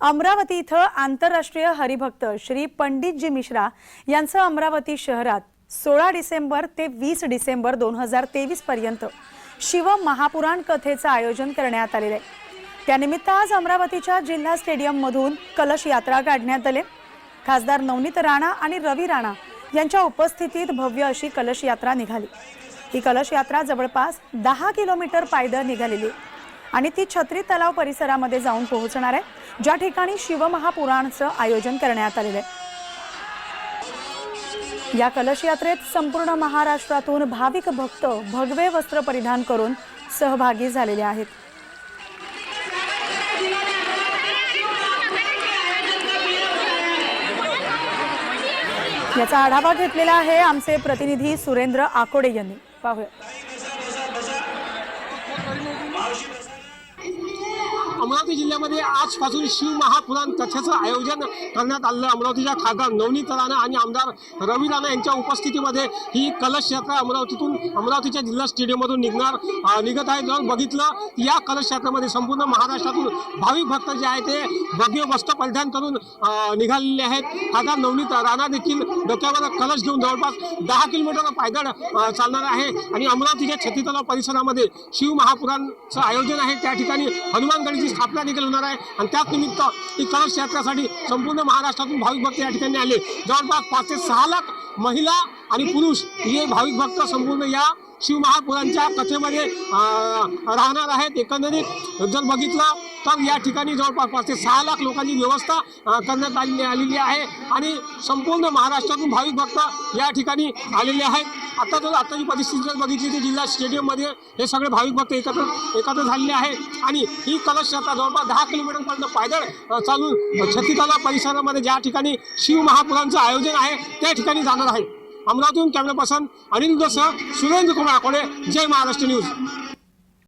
अमरावती इथं आंतरराष्ट्रीय हरिभक्त श्री पंडितजी मिश्रा यांचं अमरावती शहरात सोळा डिसेंबर ते वीस डिसेंबर दोन हजार तेवीस पर्यंत शिव महापुराण कथेचं आयोजन करण्यात आलेलं आहे. त्यानिमित्त आज अमरावतीच्या जिल्हा स्टेडियममधून कलश यात्रा काढण्यात आले खासदार नवनीत राणा आणि रवी राणा यांच्या उपस्थितीत भव्य अशी कलश यात्रा निघाली. ही कलश यात्रा जवळपास दहा किलोमीटर पायदळ निघालेली आहे. आणि ती छत्री तलाव परिसरामध्ये जाऊन पोहोचणार आहे. ज्या ठिकाणी शिवमहापुराणचं आयोजन करण्यात आलेलं आहे. या कलश यात्रेत संपूर्ण महाराष्ट्रातून भाविक भक्त भगवे वस्त्र परिधान करून सहभागी झालेले आहेत. याचा आढावा घेतलेला आहे आमचे प्रतिनिधी सुरेंद्र आकोडे यांनी. पाहूया. अमरावती जिल्ह्यामध्ये आजपासून शिव महापुराण कथेचं आयोजन करण्यात आलेलं अमरावतीच्या खासदार नवनीत राणा आणि आमदार रवी राणा यांच्या उपस्थितीमध्ये ही कलश यात्रा अमरावतीतून अमरावतीच्या जिल्हा स्टेडियममधून निघणार निघत आहे. जर बघितलं या कलश यात्रेमध्ये संपूर्ण महाराष्ट्रातून भाविक भक्त जे आहे ते भव्य वस्त्र परिधान करून निघालेले आहेत. खासदार नवनीत राणा देखील डोक्यावर कलश घेऊन जवळपास दहा किलोमीटर पायदळ चालणार आहे. आणि अमरावतीच्या छत्ती परिसरामध्ये शिव महापुराणचं आयोजन आहे. त्या ठिकाणी हनुमानगडीची स्थापना देखील होणार आहे. आणि त्याच निमित्त ही कलश यात्रेसाठी संपूर्ण महाराष्ट्रातून भाविक भक्त या ठिकाणी आले. जवळपास पाच ते सहा लाख महिला आणि पुरुष हे भाविक भक्त संपूर्ण या शिवमहापुरांच्या कथेमध्ये राहणार आहेत. एकंदरीत जर बघितलं तर या ठिकाणी जवळपास पाच ते सहा लाख लोकांची व्यवस्था करण्यात आलेली आलेली आहे आणि संपूर्ण महाराष्ट्रातून भाविक भक्त या ठिकाणी आलेले आहेत. आता जर आताची परिस्थिती जर बघितली तर जिल्हा स्टेडियममध्ये हे सगळे भाविक भक्त एकत्र एकत्र झालेले आहेत. आणि ही कलश यात्रा जवळपास दहा किलोमीटरपर्यंत पायदळ चालून छत्तीतला परिसरामध्ये ज्या ठिकाणी शिव महापुरांचं आयोजन आहे त्या ठिकाणी जाणार आहे अमरावतीहून कॅमेरा पर्सन अनिल सह सुरेंद्र कुमार आकोडे जय महाराष्ट्र न्यूज.